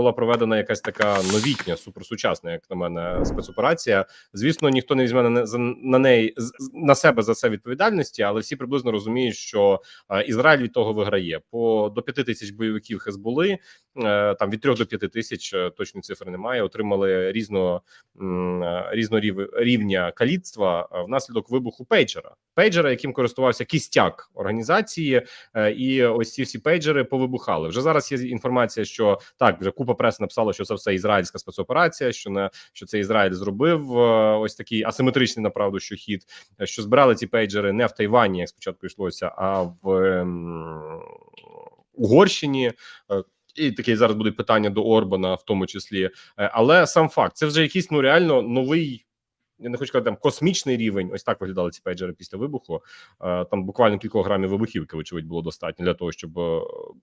була проведена якась така новітня, суперсучасна, як на мене, спецоперація. Звісно, ніхто не візьме на на неї на себе за це відповідальності, але всі приблизно розуміють, що е, Ізраїль від того виграє. По до п'яти тисяч бойовиків Хезболи, там від трьох до п'яти тисяч е, точної цифри немає. Отримали різно м, е, різного рів- рівня каліцтва е, внаслідок вибуху пейджера. Пейджера, яким користувався кістяк організації, е, і ось ці всі пейджери повибухали. Вже зараз є інформація, що так вже купа прес написала, що це все ізраїльська спецоперація, що не що це Ізраїль зробив е, ось такий асиметричний направду, що хід, е, що збирали ці пейджери не в Тайвані, як спочатку йшлося, а в ем, Угорщині. І таке зараз буде питання до Орбана, в тому числі, Е, але сам факт це вже якийсь ну реально новий. Я не хочу сказати там космічний рівень. Ось так виглядали ці пейджери після вибуху. Е, Там буквально кількох грамів вибухівки, вочевидь, було достатньо для того, щоб е,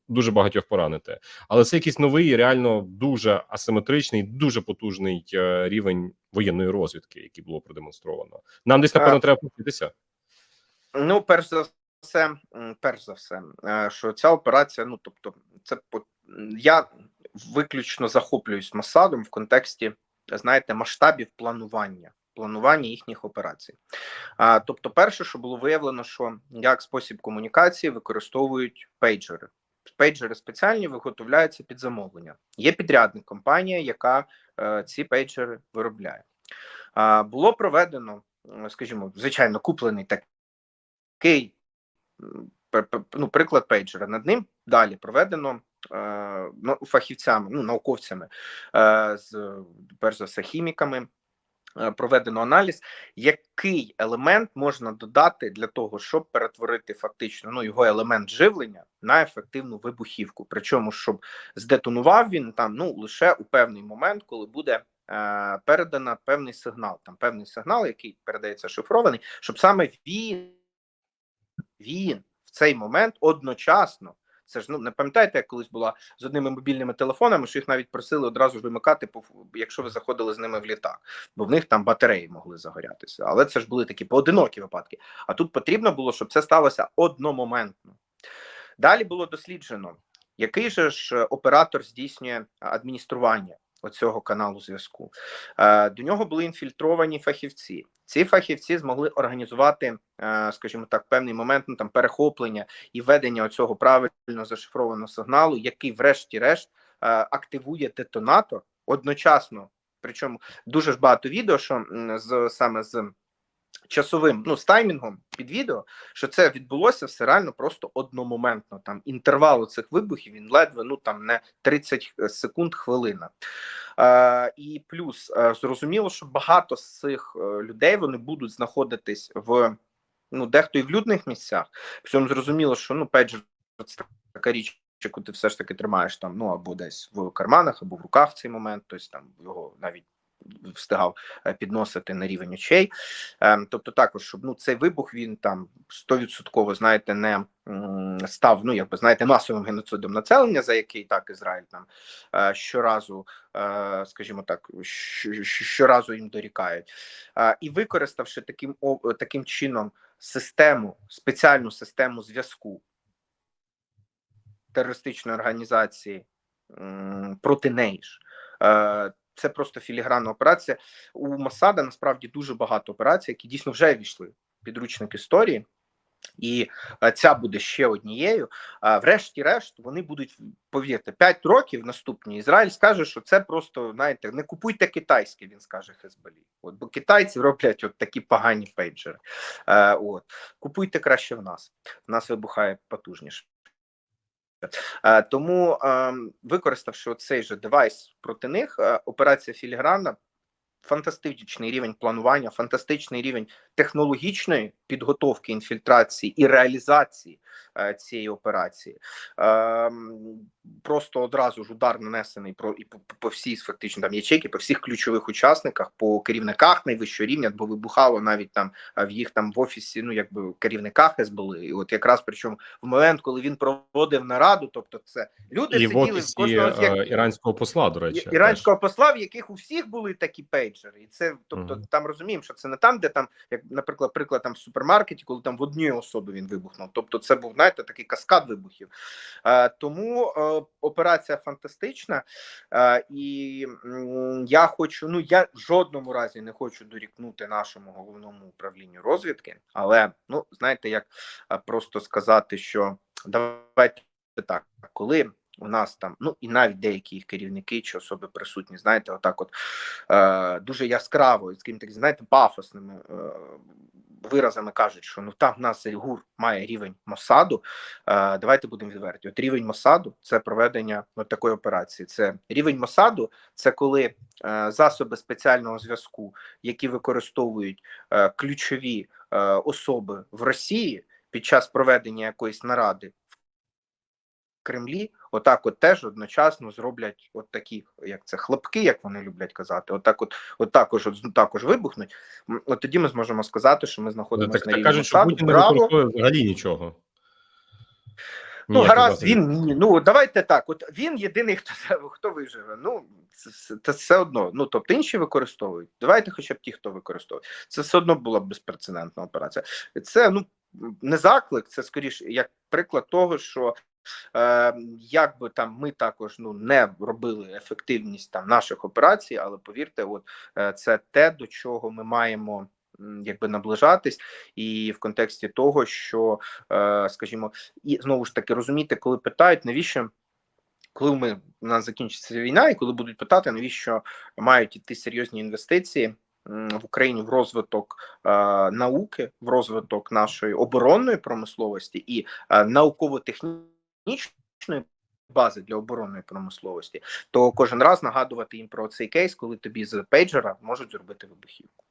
дуже багатьох поранити. Але це якийсь новий, реально дуже асиметричний, дуже потужний рівень воєнної розвідки, який було продемонстровано. Нам десь напевно треба повчитися. Ну, перш за все, перш за все, що ця операція, ну тобто, це я виключно захоплююсь Масадом в контексті, знаєте, масштабів планування. Планування їхніх операцій. А, тобто, перше, що було виявлено, що як спосіб комунікації використовують пейджери. Пейджери спеціальні виготовляються під замовлення. Є підрядник компанія, яка е, ці пейджери виробляє. А, було проведено, скажімо, звичайно, куплений такий ну, приклад пейджера. Над ним далі проведено фахівцями, ну, науковцями, е, з перш за все хіміками. е, Проведено аналіз, який елемент можна додати для того, щоб перетворити фактично ну його елемент живлення на ефективну вибухівку. Причому, щоб здетонував він там ну лише у певний момент, коли буде е, передано певний сигнал. Там певний сигнал, який передається шифрований, щоб саме він він в цей момент одночасно. Це ж ну не пам'ятаєте, як колись була з одними мобільними телефонами, що їх навіть просили одразу ж вимикати, якщо ви заходили з ними в літак, бо в них там батареї могли загорятися. Але це ж були такі поодинокі випадки. А тут потрібно було, щоб це сталося одномоментно. Далі було досліджено, який же ж е, оператор здійснює адміністрування оцього каналу зв'язку. Е, До нього були інфільтровані фахівці. Ці фахівці змогли організувати, е, скажімо так, певний момент ну, там перехоплення і ведення оцього правильно зашифрованого сигналу, який, врешті-решт, е, активує детонатор одночасно. Причому дуже ж багато відео, що з саме з часовим, ну з таймінгом під відео, що це відбулося все реально просто одномоментно. Там інтервал цих вибухів він ледве ну там не 30 секунд, хвилина. Е, і плюс е, зрозуміло, що багато з цих е, людей вони будуть знаходитись в ну дехто і в людних місцях. Причому зрозуміло, що ну пейджер це така річ. Яку ти все ж таки тримаєш там, ну або десь в карманах, або в руках в цей момент, тобто там його навіть встигав е, підносити на рівень очей. Ем, Тобто, також, щоб ну цей вибух він там стовідсотково, знаєте, не став, ну якби знаєте, масовим геноцидом населення, за який так Ізраїль там е, щоразу, е, скажімо так, щоразу їм дорікають, і використавши таким таким чином систему, спеціальну систему зв'язку терористичної організації проти неї ж. Це просто філігранна операція. У Масада насправді дуже багато операцій, які дійсно вже війшли в підручник історії. І е, ця буде ще однією. А врешті-решт, вони будуть повірте, 5 років наступні. Ізраїль скаже, що це просто знаєте, не купуйте китайське, він скаже Хезболі. От бо китайці роблять от такі погані пейджери. Е, от купуйте краще в нас. В нас вибухає потужніше. Е, Тому, е, використавши цей же девайс проти них, е, операція Філіграна фантастичний рівень планування, фантастичний рівень технологічної підготовки інфільтрації і реалізації е, цієї операції. Е, просто одразу ж удар нанесений про і по, по всій фактично там ячейки, по всіх ключових учасниках, по керівниках найвищого рівня, бо вибухало навіть там е, в їх там в офісі, ну якби керівниках СБУ. І от якраз причому в момент, коли він проводив нараду, тобто це люди І сиділи в офісі кожного з як е, іранського посла, до речі, іранського посла, в яких у всіх були такі пейджери, і це, тобто, Мгм. там розуміємо, що це не там, де там, як, наприклад, приклад там в супермаркеті, коли там в одній особі він вибухнув. Тобто, це був знаєте такий каскад вибухів. Е, тому е, операція фантастична, е, і м, я хочу. Ну я в жодному разі не хочу дорікнути нашому головному управлінню розвідки, але ну знаєте, як е, просто сказати, що давайте так, коли. У нас там, ну і навіть деякі їх керівники чи особи присутні, знаєте, отак, от е, дуже яскраво, з так, знаєте, пафосними е, виразами кажуть, що ну там в нас ГУР має рівень Мосаду. Е, давайте будемо відверті. От рівень Мосаду це проведення от такої операції. Це рівень Мосаду, це коли е, засоби спеціального зв'язку, які використовують е, ключові е, особи в Росії під час проведення якоїсь наради Кремлі, отак, от теж одночасно зроблять от такі, як це хлопки, як вони люблять казати, отак, от, от також, от також вибухнуть. От тоді ми зможемо сказати, що ми знаходимося Так, на рівні кажуть, що Путін не взагалі нічого. Ну, Ніяких гаразд, він ні. Ну давайте так. От він єдиний, хто хто виживе. Ну це, це, це все одно. Ну тобто інші використовують. Давайте, хоча б ті, хто використовує. Це все одно була б безпрецедентна операція. Це ну не заклик, це скоріше як приклад того, що. Е, як би там ми також ну не робили ефективність там наших операцій, але повірте, от е, це те, до чого ми маємо якби наближатись, і в контексті того, що е, скажімо, і знову ж таки розумієте, коли питають, навіщо. Коли ми у нас закінчиться війна, і коли будуть питати, навіщо мають іти серйозні інвестиції в Україні в розвиток е, науки, в розвиток нашої оборонної промисловості і е, науково-технічної бази для оборонної промисловості, то кожен раз нагадувати їм про цей кейс, коли тобі з пейджера можуть зробити вибухівку.